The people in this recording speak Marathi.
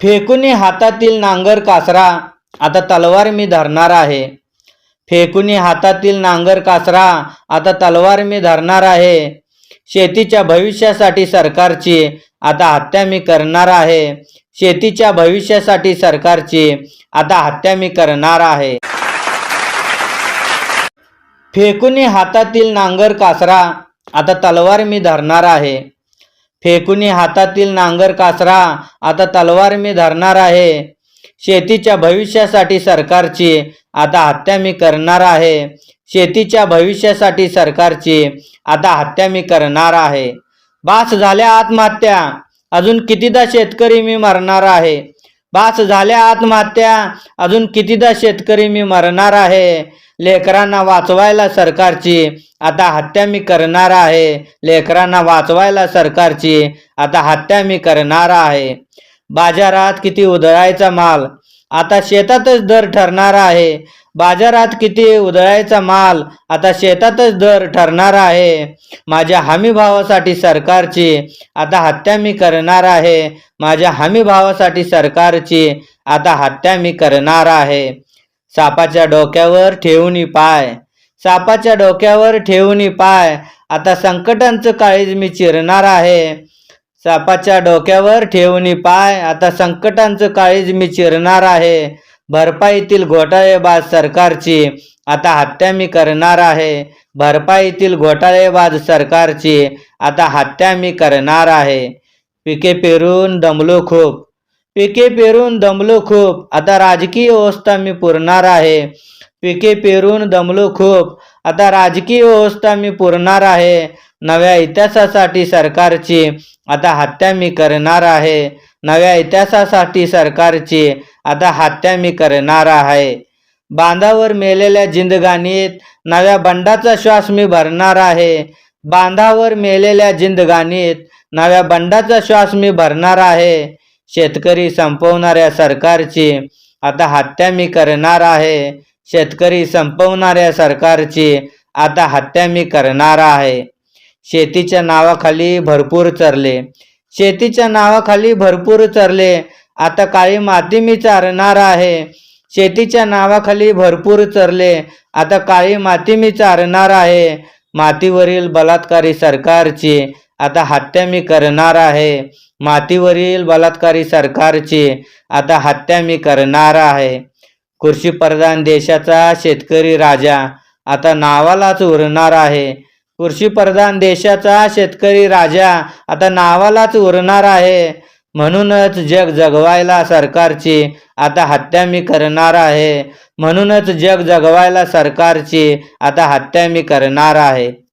फेकुनी हातातील नांगर कासरा आता तलवार मी धरणार आहे. फेकुनी हातातील नांगर कासरा आता तलवार मी धरणार आहे. शेतीच्या भविष्यासाठी सरकारची आता हत्या मी करणार आहे. शेतीच्या भविष्यासाठी सरकारची आता हत्या मी करणार आहे. फेकुनी हातातील नांगर कासरा आता तलवार मी धरणार आहे. फेकुनी हातातील नांगर कासरा आता तलवार मी धरणार आहे. शेतीच्या भविष्यासाठी सरकारची आता हत्या मी करणार आहे. शेतीच्या भविष्यासाठी सरकारची आता हत्या मी करणार आहे. बास झाल्या आत्महत्या अजून कितीदा शेतकरी मी मरणार आहे. बास झाल्या आत्महत्या अजून कितीदा शेतकरी मी मरणार आहे. लेकरांना वाचवायला सरकारची. आता हत्या मी करणार आहे. लेकरांना वाचवायला सरकारची. आता हत्या मी करणार आहे. बाजारात किती उधळायचा माल. आता शेतातच दर ठरणार आहे. बाजारात किती उधळायचा माल. आता शेतातच दर ठरणार आहे. माझ्या हमी भावासाठी सरकारची. आता हत्या मी करणार आहे. माझ्या हमी भावासाठी सरकारची. आता हत्या मी करणार आहे. सापाच्या डोक्यावर ठेवून पाय. सापाच्या डोक्यावर ठेवून पाय. आता संकटांचं काळीज मी चिरणार आहे. सापाच्या डोक्यावर ठेवून पाय. आता संकटांचं काळीज मी चिरणार आहे. भरपाईतील घोटाळेबाज सरकारची. आता हत्या मी करणार आहे. भरपाईतील घोटाळेबाज सरकारची. आता हत्या मी करणार आहे. पिके पेरून दमलो खूप. पिके पेरून दमलो खूप. आता राजकीय व्यवस्था मी पुरणार आहे. पिके पेरून दमलो खूप. आता राजकीय व्यवस्था मी पुरणार आहे. नव्या इतिहासासाठी सरकारची आता हत्या मी करणार आहे. नव्या इतिहासासाठी सरकारची आता हत्या मी करणार आहे. बांधावर मेलेल्या जिंदगानीत नव्या बंडाचा श्वास मी भरणार आहे. बांधावर मेलेल्या जिंदगानीत नव्या बंडाचा श्वास मी भरणार आहे. शेतकरी संपवणाऱ्या सरकारची आता हत्या मी करणार आहे. शेतकरी संपवणाऱ्या सरकारची आता हत्या मी करणार आहे. शेतीच्या नावाखाली भरपूर चरले. शेतीच्या नावाखाली भरपूर चरले. आता काळी माती मी चारणार आहे. शेतीच्या नावाखाली भरपूर चरले. आता काळी माती मी चारणार आहे. मातीवरील बलात्कारी सरकारची. आता हत्या मी करणार आहे. मातीवरील बलात्कारी सरकारची आता हत्या मी करणार आहे. कृषीप्रधान देशाचा शेतकरी राजा आता नावालाच उरणार आहे. कृषीप्रधान देशाचा शेतकरी राजा आता नावालाच उरणार आहे. म्हणूनच जग जगवायला सरकारची आता हत्या मी करणार आहे. म्हणूनच जग जगवायला सरकारची आता हत्या मी करणार आहे.